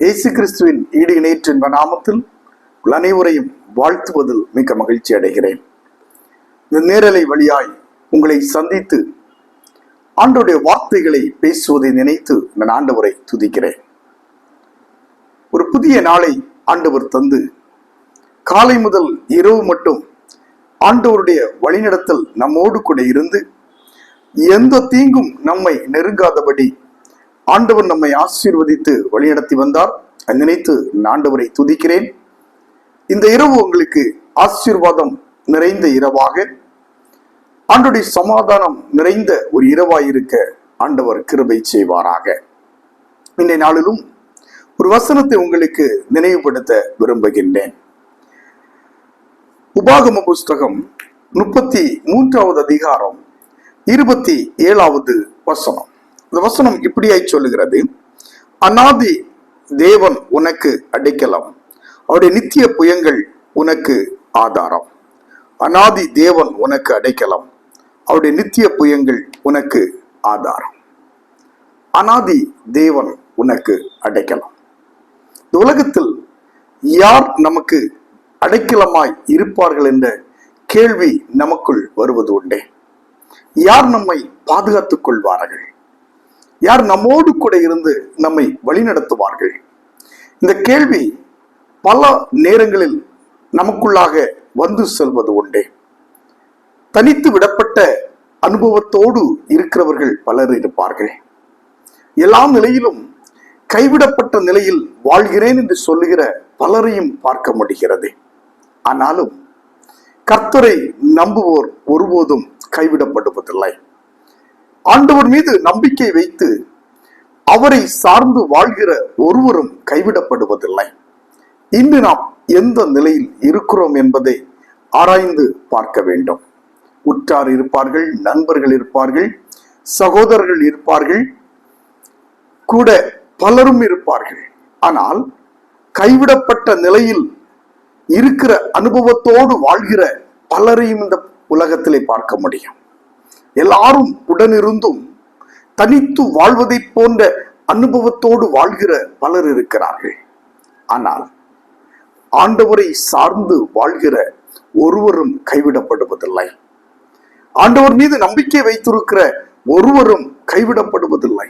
இயேசு கிறிஸ்துவின் ஈடு இணையற்ற என்ப நாமத்தில் அனைவரையும் வாழ்த்துவதில் மிக்க மகிழ்ச்சி அடைகிறேன். இந்த நேரலை வழியாய் உங்களை சந்தித்து ஆண்டோடைய வார்த்தைகளை பேசுவதை நினைத்து நான் ஆண்டவரை துதிக்கிறேன். ஒரு புதிய நாளை ஆண்டவர் தந்து காலை முதல் இரவு மட்டும் ஆண்டவருடைய வழிநடத்தல் நம்மோடு கூட இருந்து எந்த தீங்கும் நம்மை நெருங்காதபடி ஆண்டவர் நம்மை ஆசீர்வதித்து வழிநடத்தி வந்தார். அதை நினைத்து நான் ஆண்டவரை துதிக்கிறேன். இந்த இரவு உங்களுக்கு ஆசீர்வாதம் நிறைந்த இரவாக. ஆண்டுடைய சமாதானம் நிறைந்த ஒரு இரவாயிருக்க ஆண்டவர் கிருபை செய்வாராக. இன்றைய நாளிலும் ஒரு வசனத்தை உங்களுக்கு நினைவுபடுத்த விரும்புகின்றேன். உபாகம புஸ்தகம் முப்பத்தி மூன்றாவது அதிகாரம் இருபத்தி ஏழாவது வசனம். இந்த வசனம் இப்படியாய் சொல்லுகிறது. அநாதி தேவன் உனக்கு அடைக்கலாம். அவருடைய நித்திய புயங்கள் உனக்கு ஆதாரம். அநாதி தேவன் உனக்கு அடைக்கலாம். அவருடைய நித்திய புயங்கள் உனக்கு ஆதாரம். அநாதி தேவன் உனக்கு அடைக்கலாம். இந்த உலகத்தில் யார் நமக்கு அடைக்கலமாய் இருப்பார்கள் என்ற கேள்வி நமக்குள் வருவது உண்டே. யார் நம்மை பாதுகாத்துக் கொள்வார்கள்? யார் நம்மோடு கூட இருந்து நம்மை வழிநடத்துவார்கள்? இந்த கேள்வி பல நேரங்களில் நமக்குள்ளாக வந்து செல்வது உண்டே. தனித்து விடப்பட்ட அனுபவத்தோடு இருக்கிறவர்கள் பலர் இருப்பார்கள். எல்லா நிலையிலும் கைவிடப்பட்ட நிலையில் வாழ்கிறேன் என்று சொல்லுகிற பலரையும் பார்க்க முடிகிறது. ஆனாலும் கர்த்தரை நம்புவோர் ஒருபோதும் கைவிடப்படுவதில்லை. ஆண்டவர் மீது நம்பிக்கை வைத்து அவரை சார்ந்து வாழ்கிற ஒருவரும் கைவிடப்படுவதில்லை. இன்று நாம் எந்த நிலையில் இருக்கிறோம் என்பதை ஆராய்ந்து பார்க்க வேண்டும். உற்றார் இருப்பார்கள் நண்பர்கள் இருப்பார்கள் சகோதரர்கள் இருப்பார்கள் கூட பலரும் இருப்பார்கள். ஆனால் கைவிடப்பட்ட நிலையில் இருக்கிற அனுபவத்தோடு வாழ்கிற பலரையும் இந்த உலகத்திலே பார்க்க முடியும். எல்லாரும் உடனிருந்தும் தனித்து வாழ்வதை போன்ற அனுபவத்தோடு வாழ்கிற பலர் இருக்கிறார்கள். ஆனால் ஆண்டவரை சார்ந்து வாழ்கிற ஒருவரும் கைவிடப்படுவதில்லை. ஆண்டவர் மீது நம்பிக்கை வைத்திருக்கிற ஒருவரும் கைவிடப்படுவதில்லை.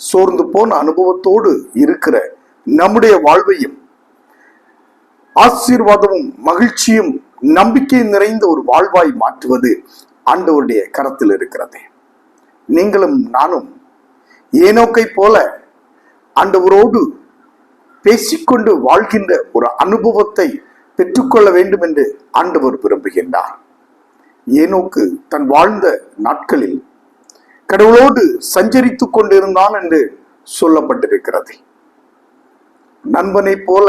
சோர்ந்து போன அனுபவத்தோடு இருக்கிற நம்முடைய வாழ்வையும் ஆசீர்வாதமும் மகிழ்ச்சியும் நம்பிக்கை நிறைந்த ஒரு வாழ்வாய் மாற்றுவது ஆண்டவருடைய கரத்தில் இருக்கிறது. நீங்களும் நானும் ஏனோக்கை போல ஆண்டவரோடு பேசிக்கொண்டு வாழ்கின்ற ஒரு அனுபவத்தை பெற்றுக்கொள்ள வேண்டும் என்று ஆண்டவர் விரும்புகின்றார். ஏனோக்கு தன் வாழ்ந்த நாட்களில் கடவுளோடு சஞ்சரித்துக் கொண்டிருந்தான் என்று சொல்லப்பட்டிருக்கிறது. நண்பனை போல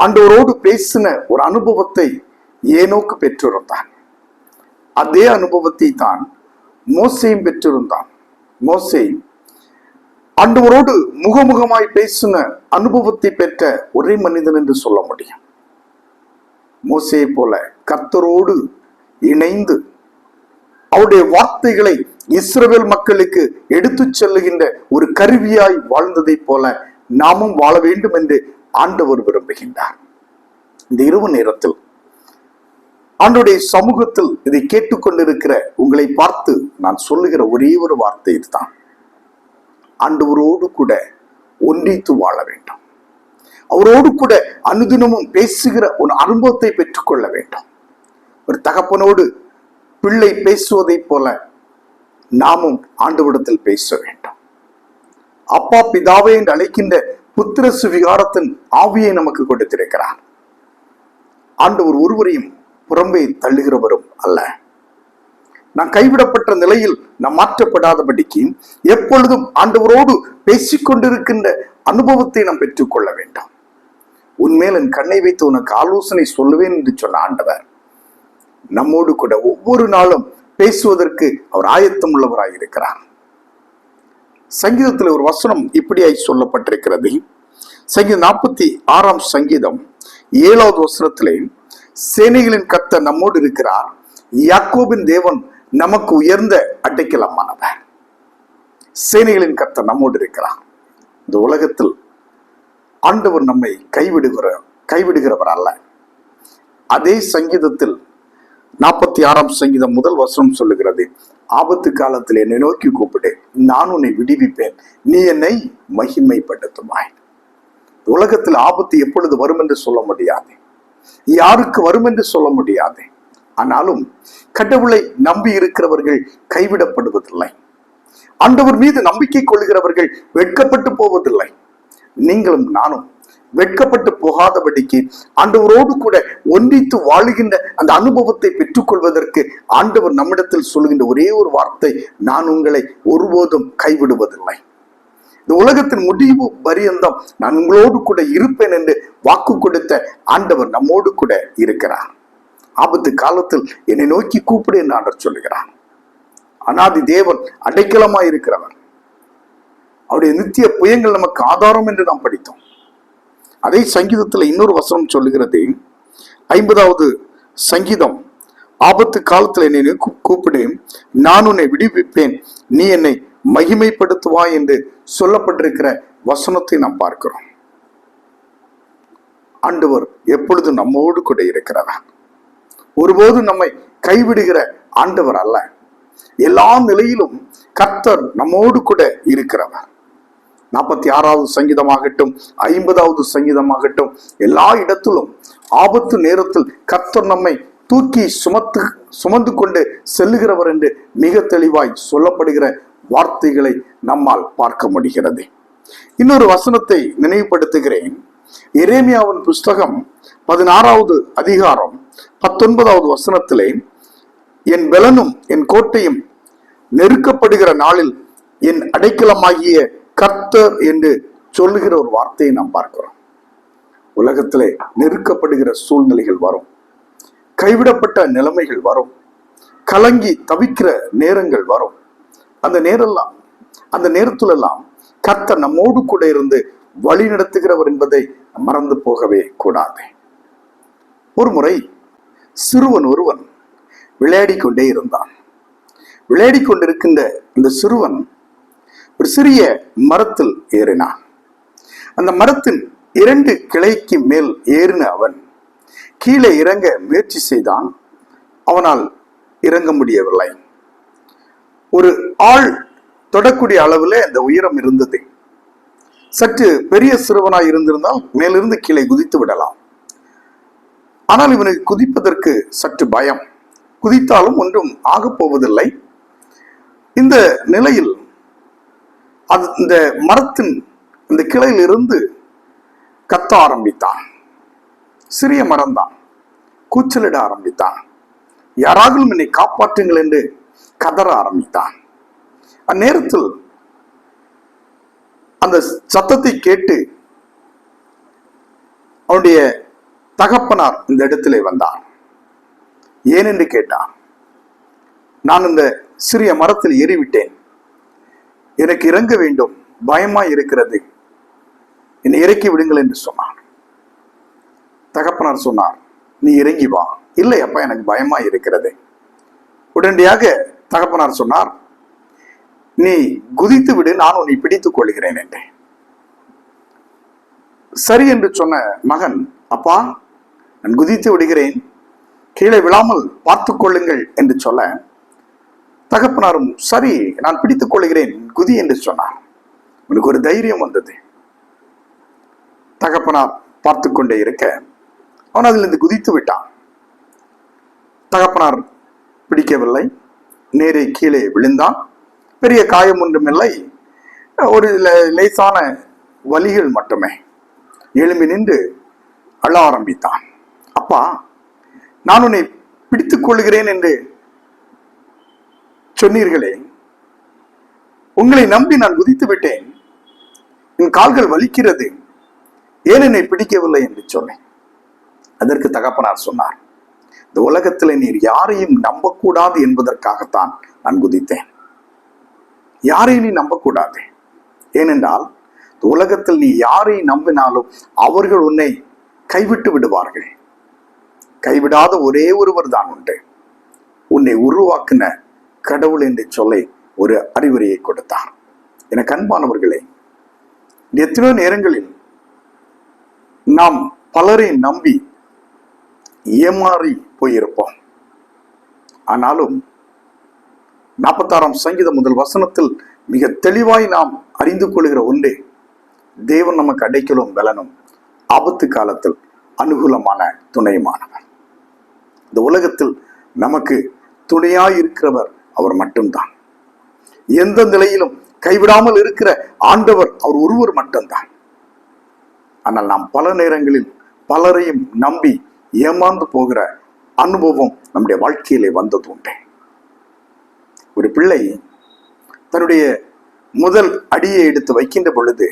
ஆண்டவரோடு பேசின ஒரு அனுபவத்தை ஏனோக்கு பெற்றிருந்தான் அதே அனுபவத்தை தான் மோசையும் பெற்றிருந்தான். மோசை ஆண்டவரோடு முகமுகமாய் பேசின அனுபவத்தை பெற்ற ஒரே மனிதன் என்று சொல்ல முடியும். மோசையை போல கர்த்தரோடு இணைந்து அவருடைய வார்த்தைகளை இஸ்ரவேல் மக்களுக்கு எடுத்துச் செல்லுகின்ற ஒரு கருவியாய் வாழ்ந்ததை போல நாமும் வாழ வேண்டும் என்று ஆண்டவர் விரும்புகின்றார். இந்த இரவு நேரத்தில் ஆண்டுடைய சமூகத்தில் இதை கேட்டுக்கொண்டிருக்கிற உங்களை பார்த்து நான் சொல்லுகிற ஒரே ஒரு வார்த்தை இதுதான். ஆண்டவரோடு கூட ஒன்றித்து வாழ வேண்டும். அவரோடு கூட அனுதினமும் பேசுகிற ஒரு அனுபவத்தை பெற்றுக்கொள்ள வேண்டும். ஒரு தகப்பனோடு பிள்ளை பேசுவதைப் போல நாமும் ஆண்டவிடத்தில் பேச வேண்டும். அப்பா பிதாவே என்று அழைக்கின்ற புத்திர சுவிகாரத்தின் ஆவியை நமக்கு கொடுத்திருக்கிறார். ஆண்டவர் ஒருவரையும் புறம்பே தள்ளுகிறவரும் அல்ல. நான் கைவிடப்பட்ட நிலையில் நாம் மாற்றப்படாதபடிக்கு எப்பொழுதும் ஆண்டவரோடு பேசிக்கொண்டிருக்கின்ற அனுபவத்தை நாம் பெற்றுக்கொள்ள வேண்டாம். உன்மேல் என் கண்ணை வைத்து உனக்கு ஆலோசனை சொல்லுவேன் என்று சொன்ன ஆண்டவர் நம்மோடு கூட ஒவ்வொரு நாளும் பேசுவதற்கு அவர் ஆயத்தம் உள்ளவராக இருக்கிறார். சங்கீதத்தில் ஒரு வசனம் இப்படியாய் சொல்லப்பட்டிருக்கிறது. சங்கீதம் நாற்பத்தி ஆறாம் சங்கீதம் ஏழாவது வசனத்திலே சேனைகளின் கத்த நம்மோடு இருக்கிறார். யாக்கோபின் தேவன் நமக்கு உயர்ந்த அடைக்கலமானவர். சேனைகளின் கத்த நம்மோடு இருக்கிறார். இந்த உலகத்தில் ஆண்டவர் நம்மை கைவிடுகிற கைவிடுகிறவர் அல்ல. அதே சங்கீதத்தில் நாற்பத்தி ஆறாம் சங்கீதம் முதல் வசனம் சொல்லுகிறது ஆபத்து காலத்தில் என்னை நோக்கி கூப்பிடு நான் உன்னை விடுவிப்பேன் நீ என்னை மகிமைப்படுத்துமாய் உலகத்தில் ஆபத்து எப்பொழுது வரும் என்று சொல்ல முடியாது. யாருக்கு வரும் என்று சொல்ல முடியாது. ஆனாலும் கடவுளை நம்பி இருக்கிறவர்கள் கைவிடப்படுவதில்லை. ஆண்டவர் மீது நம்பிக்கை கொள்கிறவர்கள் வெட்கப்பட்டு போவதில்லை. நீங்களும் நானும் வெட்கப்பட்டு போகாதபடிக்கு ஆண்டவரோடு கூட ஒன்றித்து வாழுகின்ற அந்த அனுபவத்தை பெற்றுக்கொள்வதற்கு ஆண்டவர் நம்மிடத்தில் சொல்லுகின்ற ஒரே ஒரு வார்த்தை நான் உங்களை ஒருபோதும் கைவிடுவதில்லை. இந்த உலகத்தின் முடிவு பரியந்தம் நான் உங்களோடு கூட இருப்பேன் என்று வாக்கு கொடுத்த ஆண்டவர் நம்மோடு கூட இருக்கிறார். ஆபத்து காலத்தில் என்னை நோக்கி கூப்பிடு என்று ஆண்டவர் சொல்லுகிறார். அனாதி தேவன் அடைக்கலமாய் இருக்கிறவர். அவருடைய நித்திய புயங்கள் நமக்கு ஆதாரம் என்று நாம் படித்தோம். அதே சங்கீதத்தில் இன்னொரு வசனம் சொல்லுகிறது. ஐம்பதாவது சங்கீதம். ஆபத்து காலத்தில் என்னை கூப்பிடு. நான் உன்னை விடுவிப்பேன். நீ என்னை மகிமைப்படுத்துவாய் என்று சொல்லப்பட்டிருக்கிற வசனத்தை நாம் பார்க்கிறோம். ஆண்டவர் எப்பொழுதும் நம்மோடு கூட இருக்கிறதா ஒருபோது நம்மை கைவிடுகிற ஆண்டவர் அல்ல. எல்லா நிலையிலும் கர்த்தர் நம்மோடு கூட இருக்கிறவர். நாற்பத்தி ஆறாவது சங்கீதமாகட்டும் ஐம்பதாவது சங்கீதமாகட்டும் எல்லா இடத்திலும் ஆபத்து நேரத்தில் கர்த்தர் நம்மை தூக்கி சுமத்து சுமந்து கொண்டு செல்லுகிறவர் என்று மிக தெளிவாய் சொல்லப்படுகிற வார்த்தைகளை நம்மால் பார்க்க முடிகிறது. இன்னொரு வசனத்தை நினைவுபடுத்துகிறேன். எரேமியாவின் புஸ்தகம் பதினாறாவது அதிகாரம் பத்தொன்பதாவது வசனத்திலே என் பலனும் என் கோட்டையும் நெருக்கப்படுகிற நாளில் என் அடைக்கலமாகிய கர்த்தர் என்று சொல்லுகிற ஒரு வார்த்தையை நாம் பார்க்கிறோம். உலகத்திலே நெருக்கப்படுகிற சூழ்நிலைகள் வரும். கைவிடப்பட்ட நிலைமைகள் வரும். கலங்கி தவிக்கிற நேரங்கள் வரும். அந்த நேரெல்லாம் அந்த நேரத்திலெல்லாம் கர்த்தர் நம்மோடு கூட இருந்து வழி நடத்துகிறவர் என்பதை மறந்து போகவே கூடாது. ஒரு முறை சிறுவன் ஒருவன் விளையாடி கொண்டே இருந்தான். விளையாடிக் கொண்டிருக்கின்ற இந்த சிறுவன் ஒரு சிறிய மரத்தில் ஏறினான். அந்த மரத்தின் இரண்டு கிளைக்கு மேல் ஏறின அவன் கீழே இறங்க முயற்சி செய்தான். அவனால் இறங்க முடியவில்லை. ஒரு ஆள் தொடக்கூடிய அளவில் அந்த உயரம் இருந்தது. சற்று பெரிய சிறுவனாய் இருந்திருந்தால் மேலிருந்து கீழே குதித்து விடலாம். ஆனால் இவனுக்கு குதிப்பதற்கு சற்று பயம். குதித்தாலும் ஒன்றும் ஆகப் போவதில்லை. இந்த நிலையில் அது இந்த மரத்தின் இந்த கிளையிலிருந்து கத்த ஆரம்பித்தான். சிறிய மரம்தான். கூச்சலிட ஆரம்பித்தான். யாராகவும் என்னை காப்பாற்றுங்கள் என்று கதற ஆரம்பித்தான். அந்நேரத்தில் அந்த சத்தத்தை கேட்டு அவனுடைய தகப்பனார் இந்த இடத்திலே வந்தார். ஏனென்று கேட்டான் நான் இந்த சிறிய மரத்தில் ஏறிவிட்டேன். எனக்கு இறங்க வேண்டும். பயமா இருக்கிறது. என்னை இறக்கி விடுங்கள் என்று சொன்னார் தகப்பனார் சொன்னார் நீ இறங்கி வா. இல்லை அப்பா எனக்கு பயமா இருக்கிறது. உடனடியாக தகப்பனார் சொன்னார் நீ குதித்து விடு நான் உன்னை பிடித்துக் கொள்கிறேன் என்றேன். சரி என்று சொன்ன மகன் அப்பா நான் குதித்து விடுகிறேன் கீழே விழாமல் பார்த்துக் கொள்ளுங்கள் என்று சொல்ல தகப்பனாரும் சரி நான் பிடித்துக் கொள்கிறேன் குதி என்று சொன்னார். உனக்கு ஒரு தைரியம் வந்தது. தகப்பனார் பார்த்து கொண்டே இருக்க அவன் அதிலிருந்து குதித்து விட்டான். தகப்பனார் பிடிக்கவில்லை. நேரே கீழே விழுந்தான். பெரிய காயம் ஒன்றுமில்லை ஒரு லேசான வலிகள் மட்டுமே. எழும்பி நின்று அழ ஆரம்பித்தான். அப்பா நான் உன்னை பிடித்துக் கொள்கிறேன் என்று சொன்னீர்களே. உங்களை நம்பி நான் குதித்து விட்டேன். என் கால்கள் வலிக்கிறது. ஏன் என்னை பிடிக்கவில்லை? என்று சொன்னேன். அதற்கு தகப்பனார் சொன்னார் இந்த உலகத்தில் நீர் யாரையும் நம்பக்கூடாது என்பதற்காகத்தான் நான் குதித்தேன். யாரையும் நீ நம்பக்கூடாது. ஏனென்றால் இந்த உலகத்தில் நீ யாரை நம்பினாலும் அவர்கள் உன்னை கைவிட்டு விடுவார்கள். கைவிடாத ஒரே ஒருவர் தான் உண்டு. உன்னை உருவாக்கின கடவுள் என்று சொல்லி ஒரு அறிவுரையை கொடுத்தார். என கண்பானவர்களே எத்தனையோ நேரங்களில் நாம் பலரை நம்பி ஏமாறி போயிருப்போம். ஆனாலும் நாற்பத்தாறாம் சங்கீதம் முதல் வசனத்தில் மிக தெளிவாய் நாம் அறிந்து கொள்கிற ஒன்றே தேவன் நமக்கு அடைக்கலும் பலனும் ஆபத்து காலத்தில் அனுகூலமான துணையுமானவர். இந்த உலகத்தில் நமக்கு துணையாய் இருக்கிறவர் அவர் மட்டும்தான். எந்த நிலையிலும் கைவிடாமல் இருக்கிற ஆண்டவர் அவர் ஒருவர் மட்டும்தான். ஆனால் நாம் பல நேரங்களில் பலரையும் நம்பி ஏமாந்து போகிற அனுபவம் நம்முடைய வாழ்க்கையிலே வந்தது உண்டு ஒரு பிள்ளை தன்னுடைய முதல் அடியை எடுத்து வைக்கின்ற பொழுது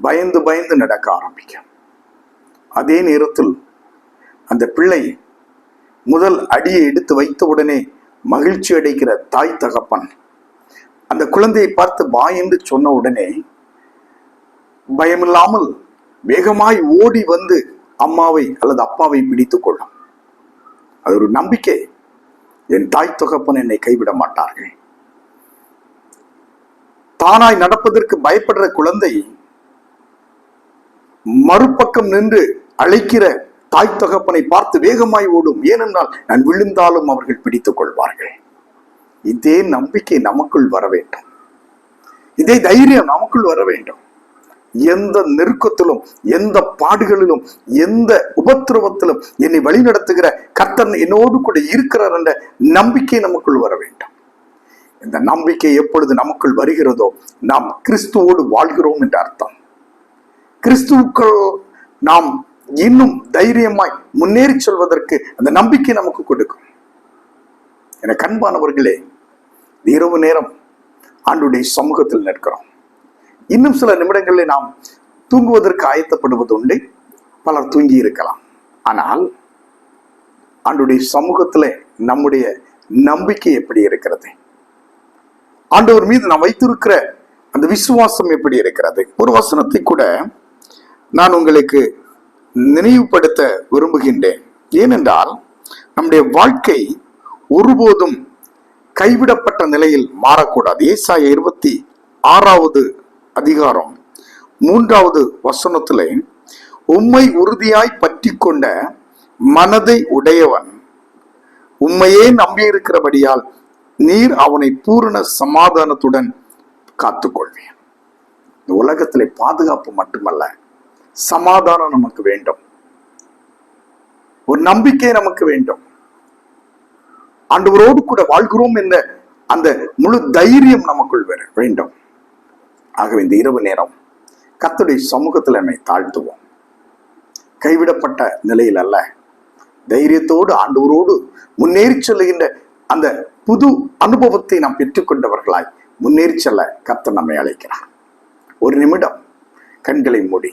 பயந்து பயந்து நடக்க ஆரம்பிக்கும். அதே நேரத்தில் அந்த பிள்ளை முதல் அடியை எடுத்து வைத்த உடனே மகிழ்ச்சி அடைகிற தாய் தகப்பன் அந்த குழந்தையை பார்த்து வா என்று சொன்ன உடனே பயமில்லாமல் வேகமாய் ஓடி வந்து அம்மாவை அல்லது அப்பாவை பிடித்துக் கொள்ளும். அது ஒரு நம்பிக்கை. என் தாய் தொகப்பன் என்னை கைவிட மாட்டார்கள். தானாய் நடப்பதற்கு பயப்படுற குழந்தை மறுபக்கம் நின்று அழைக்கிற தாய் தகப்பனை பார்த்து வேகமாய் ஓடும். ஏனென்றால் நான் விழுந்தாலும் அவர்கள் பிடித்துக் கொள்வார்கள். இதே நம்பிக்கை நமக்குள் வர வேண்டும். இதே தைரியம் நமக்குள் வர வேண்டும். எந்த நெருக்கத்திலும் எந்த பாடுகளிலும் எந்த உபத்திரவத்திலும் என்னை வழிநடத்துகிற கர்த்தன் என்னோடு கூட இருக்கிறார் என்ற நம்பிக்கை நமக்குள் வர வேண்டும். இந்த நம்பிக்கை எப்பொழுது நமக்குள் வருகிறதோ நாம் கிறிஸ்துவோடு வாழ்கிறோம் என்ற அர்த்தம். கிறிஸ்துவுக்குள் நாம் இன்னும் தைரியமாய் முன்னேறி செல்வதற்கு அந்த நம்பிக்கை நமக்கு கொடுக்கும். என கண்பானவர்களே இரவு நேரம் ஆண்டுடைய சமூகத்தில் நிற்கிறோம். இன்னும் சில நிமிடங்களில் நாம் தூங்குவதற்கு ஆயத்தப்படுவது உண்டு பலர் தூங்கி இருக்கலாம் ஆனால் ஆண்டுடைய சமூகத்தில் நம்முடைய நம்பிக்கை எப்படி இருக்கிறது? ஆண்டவர் மீது நாம் வைத்திருக்கிற அந்த விசுவாசம் எப்படி இருக்கிறது? ஒரு வசனத்தை கூட நான் உங்களுக்கு நினைவுபடுத்த விரும்புகின்றேன். ஏனென்றால் நம்முடைய வாழ்க்கை ஒருபோதும் கைவிடப்பட்ட நிலையில் மாறக்கூடாது. ஏசாய இருபத்தி ஆறாவது அதிகாரம் மூன்றாவது வசனத்திலே உம்மை உறுதியாய் பற்றி கொண்ட மனதை உடையவன் உம்மையே நம்பியிருக்கிறபடியால் நீர் அவனை பூரண சமாதானத்துடன் காத்துக்கொள்வேன் இந்த உலகத்திலே பாதுகாப்பு மட்டுமல்ல சமாதானம் நமக்கு வேண்டும். ஒரு நம்பிக்கை நமக்கு வேண்டும். ஆண்டவரோடு கூட வாழ்கிறோம் என்ற அந்த முழு தைரியம் நமக்குள் வர வேண்டும். ஆகவே இந்த இரவு நேரம் கத்துடைய சமூகத்தில் என்னை தாழ்த்துவோம். கைவிடப்பட்ட நிலையில் அல்ல தைரியத்தோடு ஆண்டவரோடு முன்னேறி செல்லுகின்ற அந்த புது அனுபவத்தை நாம் பெற்றுக்கொண்டவர்களாய் முன்னேறி செல்ல கர்த்தர் நம்மை அழைக்கிறார். ஒரு நிமிடம் கண்களை மூடி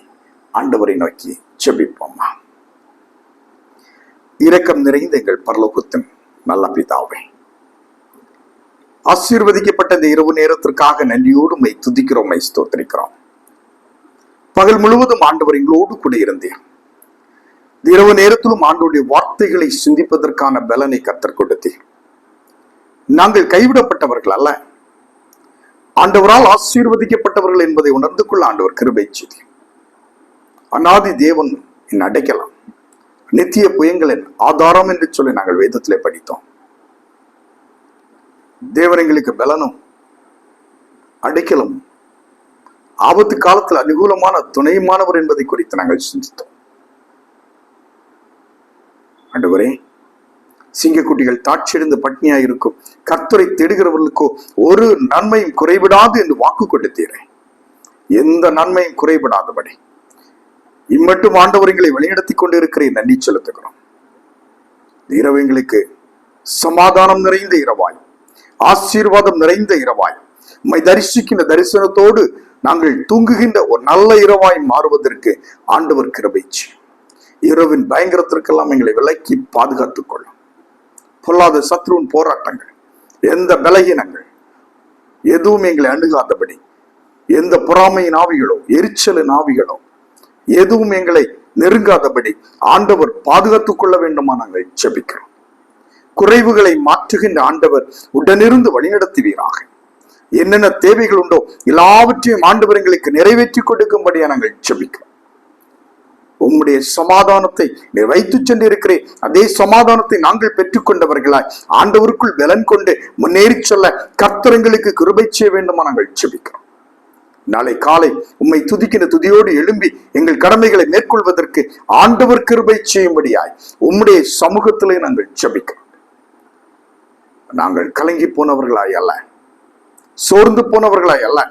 ஆண்டவரை நோக்கி செபிப்போம்மா இரக்கம் நிறைந்த எங்கள் பரலோகத்தின் நல்ல பிதாவே ஆசீர்வதிக்கப்பட்ட இந்த இரவு நேரத்திற்காக நன்றியோடு மை துதிக்கிறோம் மை ஸ்தோத்திரிக்கிறோம். பகல் முழுவதும் ஆண்டவர் எங்களோடு கூட இருந்தேன் இந்த இரவு நேரத்திலும் ஆண்டோடைய வார்த்தைகளை சிந்திப்பதற்கான பலனை கத்தர் கொடுத்தேன் நாங்கள் கைவிடப்பட்டவர்கள் அல்ல. ஆண்டவரால் ஆசீர்வதிக்கப்பட்டவர்கள் என்பதை உணர்ந்து கொள்ள ஆண்டவர் கிருபை செய்தி அநாதி தேவன் என் அடைக்கலாம். நித்திய புயங்களின் ஆதாரம் என்று சொல்லி நாங்கள் வேதத்திலே படித்தோம். தேவன் எங்களுக்கு பலனும் அடைக்கலும் ஆபத்து காலத்தில் அனுகூலமான துணையுமானவர் என்பதை குறித்து நாங்கள் சிந்தித்தோம். ஆண்டவரே சிங்கக்குட்டிகள் தாட்சியடைந்து பட்னியாக இருக்கும் கர்த்தரை தேடுகிறவர்களுக்கோ ஒரு நன்மையும் குறைவிடாது என்று வாக்கு கொடுத்தீரேன் எந்த நன்மையும் குறைபடாதபடி இம்மட்டும் ஆண்டவர் எங்களை கொண்டு கொண்டிருக்கிறேன் நன்றி செலுத்துகிறோம். இரவு எங்களுக்கு சமாதானம் நிறைந்த இரவாய். ஆசீர்வாதம் நிறைந்த இரவாய். உம்மை தரிசிக்கின்ற தரிசனத்தோடு நாங்கள் தூங்குகின்ற ஒரு நல்ல இரவாய் மாறுவதற்கு ஆண்டவர் கிருபைச்சு இரவின் பயங்கரத்திற்கெல்லாம் எங்களை விலக்கி பாதுகாத்துக் கொள்ளும். பொல்லாத சத்ருவின் போராட்டங்கள் எந்த பலகீனங்கள் எதுவும் எங்களை அணுகாதபடி எந்த பொறாமையின் ஆவிகளோ எரிச்சலின் ஆவிகளோ எதுவும் எங்களை நெருங்காதபடி ஆண்டவர் பாதுகாத்துக் கொள்ள வேண்டுமா நாங்கள் ஜெபிக்கிறோம். குறைவுகளை மாற்றுகின்ற ஆண்டவர் உடனிருந்து வழிநடத்துவீராக. என்னென்ன தேவைகள் உண்டோ எல்லாவற்றையும் ஆண்டவர் எங்களுக்கு நிறைவேற்றி கொடுக்கும்படியா நாங்கள் ஜெபிக்கிறோம் உம்முடைய சமாதானத்தை வைத்து சென்றிருக்கிறேன். அதே சமாதானத்தை நாங்கள் பெற்றுக்கொண்டவர்களாய் ஆண்டவருக்குள் பலன் கொண்டு முன்னேறி செல்ல கர்த்தரங்களுக்கு கிருபை செய்ய வேண்டுமா நாங்கள் செபிக்கிறோம் நாளை காலை உம்மை துதிக்கிற துதியோடு எழும்பி எங்கள் கடமைகளை மேற்கொள்வதற்கு ஆண்டவர் கிருபை செய்யும்படியாய் உம்முடைய சமூகத்திலே நாங்கள் செபிக்கிறோம் நாங்கள் கலங்கி போனவர்களாய் அல்ல. சோர்ந்து போனவர்களாய் அல்ல.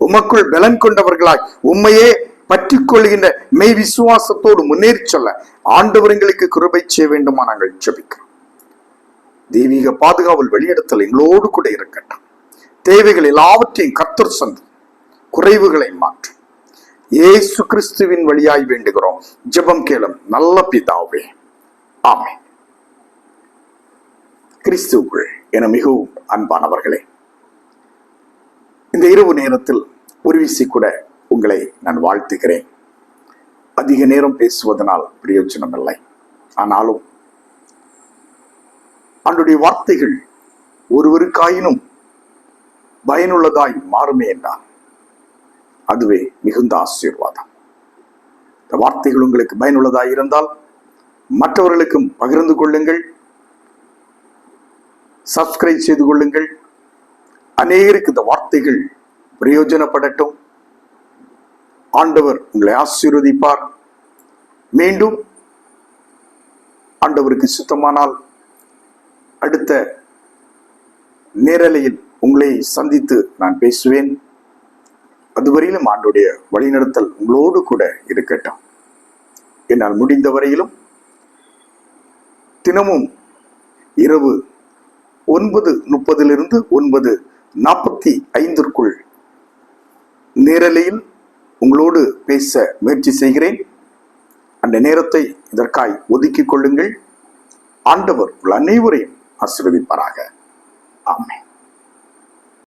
உமக்குள் பலன் கொண்டவர்களாய். உண்மையே பற்றி கொள்கின்ற மெய் விசுவாசத்தோடு முன்னேறி செல்ல ஆண்டவர் எங்களுக்கு கிருபை செய்ய வேண்டுமா நாங்கள் ஜபிக்கிறோம். தெய்வீக பாதுகாவல் வெளியிடத்தில் எங்களோடு கூட இருக்கட்டும். தேவைகள் எல்லாவற்றையும் கத்தர் சந்தி. குறைவுகளை மாற்றும் ஏசு கிறிஸ்துவின் வழியாய் வேண்டுகிறோம். ஜெபம் கேளும் நல்ல பிதாவே. ஆமே கிறிஸ்துவுக்குள் என மிகவும் அன்பானவர்களே இந்த இரவு நேரத்தில் ஒரு வீசி கூட உங்களை நான் வாழ்த்துகிறேன். அதிக நேரம் பேசுவதனால் பிரயோஜனம் இல்லை ஆனாலும் அன்றைய வார்த்தைகள் ஒருவருக்காயினும் பயனுள்ளதாய் மாறுமே என்றால் அதுவே மிகுந்த ஆசீர்வாதம். இந்த வார்த்தைகள் உங்களுக்கு பயனுள்ளதாய் இருந்தால் மற்றவர்களுக்கும் பகிர்ந்து கொள்ளுங்கள். சப்ஸ்கிரைப் செய்து கொள்ளுங்கள் அநேகருக்கு இந்த வார்த்தைகள் பிரயோஜனப்படட்டும். ஆண்டவர் உங்களை ஆசீர்வதிப்பார். மீண்டும் ஆண்டவருக்கு சுத்தமானால் அடுத்த நேரலையில் உங்களை சந்தித்து நான் பேசுவேன். அதுவரையிலும் ஆண்டுடைய வழிநடத்தல் உங்களோடு கூட இருக்கட்டும். என்னால் முடிந்த வரையிலும் தினமும் இரவு ஒன்பது முப்பதிலிருந்து ஒன்பது நாற்பத்தி ஐந்திற்குள். நேரலையில் உங்களோடு பேச முயற்சி செய்கிறேன். அந்த நேரத்தை இதற்காய் ஒதுக்கிக் கொள்ளுங்கள். ஆண்டவர் உள்ள அனைவரையும் ஆசீர்வதிப்பாராக. ஆமே